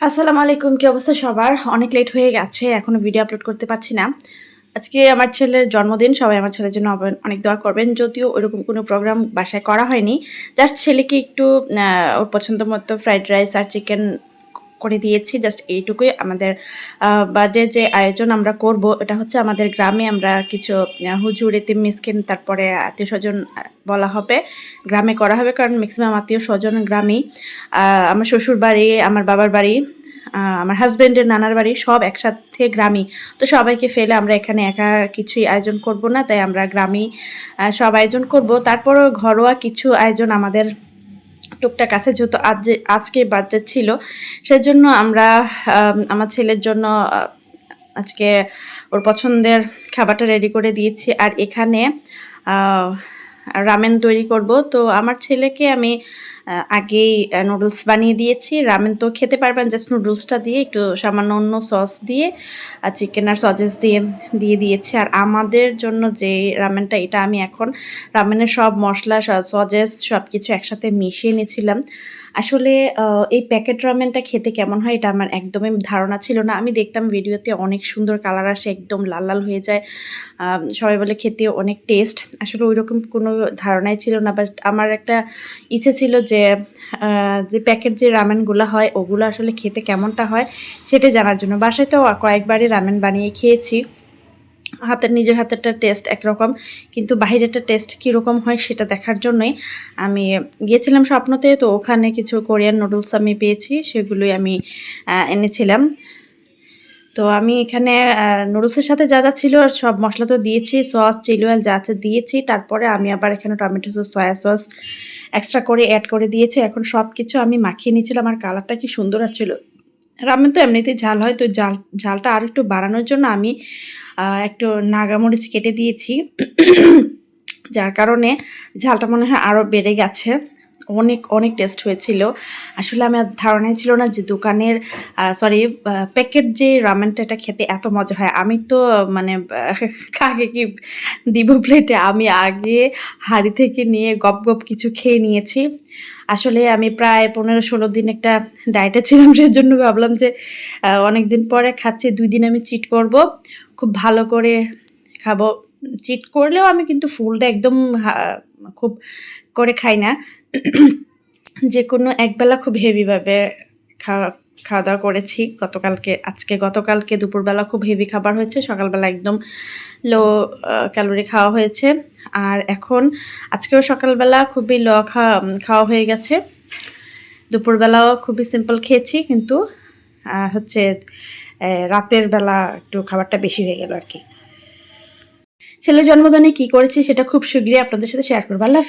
আসসালামু আলাইকুম, কি অবস্থা সবার? অনেক লেট হয়ে গেছে, এখনও ভিডিও আপলোড করতে পারছি না। আজকে আমার ছেলের জন্মদিন, সবাই আমার ছেলের জন্য অনেক দোয়া করবেন। যদিও ওরকম কোনো প্রোগ্রাম বাসায় করা হয়নি জাস্ট ছেলেকে একটু ওর পছন্দ মতো ফ্রাইড রাইস আর চিকেন করে দিয়েছি জাস্ট এইটুকুই আমাদের বার্থডে যে আয়োজন আমরা করব, এটা হচ্ছে আমাদের গ্রামে আমরা কিছু হুজুর, এতিম, মিসকিন, তারপরে আত্মীয় স্বজন বলা হবে, গ্রামে করা হবে, কারণ ম্যাক্সিমাম আত্মীয় স্বজন গ্রামেই। আমার শ্বশুর বাড়ি, আমার বাবার বাড়ি আমার হাজব্যান্ডের নানার বাড়ি, সব একসাথে গ্রামই। তো সবাইকে ফেলে আমরা এখানে একা কিছুই আয়োজন করব না, তাই আমরা গ্রামেই সব আয়োজন করব। তারপরও ঘরোয়া কিছু আয়োজন আমাদের টুকটাক আছে, যেহেতু আজ, আজকে বাচ্চা ছিল, সেজন্য আমরা আমার ছেলের জন্য আজকে ওর পছন্দের খাবারটা রেডি করে দিয়েছি। আর এখানে রামেন তৈরি করব। তো আমার ছেলেকে আমি আগেই নুডলস বানিয়ে দিয়েছি। রামেন তো খেতে পারবেন জাস্ট নুডলসটা দিয়ে একটু সামান্য অন্য সস দিয়ে, আর চিকেন আর সজেস দিয়ে দিয়ে দিয়েছি। আর আমাদের জন্য যে রামেনটা, এটা আমি এখন রামেনের সব মশলা সজেস সব কিছু একসাথে মিশিয়ে নিয়েছিলাম। আসলে এই প্যাকেট রামেনটা খেতে কেমন হয় এটা আমার একদমই ধারণা ছিল না। আমি দেখতাম ভিডিওতে অনেক সুন্দর কালার আসে, একদম লাল লাল হয়ে যায়। সবাই বলে খেতে অনেক টেস্ট আসলে ওইরকম কোনো ধারণাই ছিল না বাট আমার একটা ইচ্ছে ছিল যে যে প্যাকেট যে রামেনগুলো হয়, ওগুলো আসলে খেতে কেমনটা হয়, সেটা জানার জন্য। বাসায় তো কয়েকবারই রামেন বানিয়ে খেয়েছি। হাতের, নিজের হাতেরটা টেস্ট একরকম। কিন্তু বাইরেরটা টেস্ট কীরকম হয় সেটা দেখার জন্যই আমি গিয়েছিলাম স্বপ্নতে। তো ওখানে কিছু কোরিয়ান নুডলস আমি পেয়েছি, সেগুলোই আমি এনেছিলাম। তো আমি এখানে নুডলসের সাথে যা যা ছিল সব মশলা তো দিয়েছি সস চিলি অয়েল যা যা দিয়েছি। তারপরে আমি আবার এখানে tomato sauce soya sauce extra করে অ্যাড করে দিয়েছি। এখন সব কিছু আমি মাখিয়ে নিয়েছিলাম। আর কালারটা কি সুন্দর আসছিল। রামেন তো এমনিতে ঝাল হয়, তো জাল ঝালটা আর একটু বাড়ানোর জন্য আমি একটু নাগামরিচ কেটে দিয়েছি। যার কারণে ঝালটা মনে হয় আরও বেড়ে গেছে। অনেক অনেক টেস্ট হয়েছিল। আসলে আমার ধারণাই ছিল না যে দোকানের সরি প্যাকেট যে রামেনটা এটা খেতে এত মজা হয়। আমি তো মানে কাকে কি দিব প্লেটে আমি আগে হাঁড়ি থেকে নিয়ে গপ গপ কিছু খেয়ে নিয়েছি। আসলে আমি প্রায় পনেরো, ষোলো দিন একটা ডায়েটে ছিলাম সেজন্য ভাবলাম যে অনেক দিন পরে খাচ্ছি, দুই দিন আমি চিট করব। খুব ভালো করে খাব। চিট করলেও আমি কিন্তু ফুলটা একদম খুব করে খাই না। যে কোনো একবেলা খুব হেভিভাবে খাওয়া খাওয়া দাওয়া করেছি। গতকালকে, আজকে গতকালকে দুপুরবেলা খুব হেভি খাবার হয়েছে। সকালবেলা একদম লো ক্যালোরি খাওয়া হয়েছে। আর এখন আজকেও সকালবেলা খুবই লো খাওয়া খাওয়া হয়ে গেছে। দুপুরবেলাও খুবই সিম্পল খেয়েছি কিন্তু হচ্ছে রাতের বেলা একটু খাবারটা বেশি হয়ে গেল আর কি। ছেলের জন্মদিনে কি করেছি সেটা খুব শীঘ্রই আপনাদের সাথে শেয়ার করব। আল্লাহ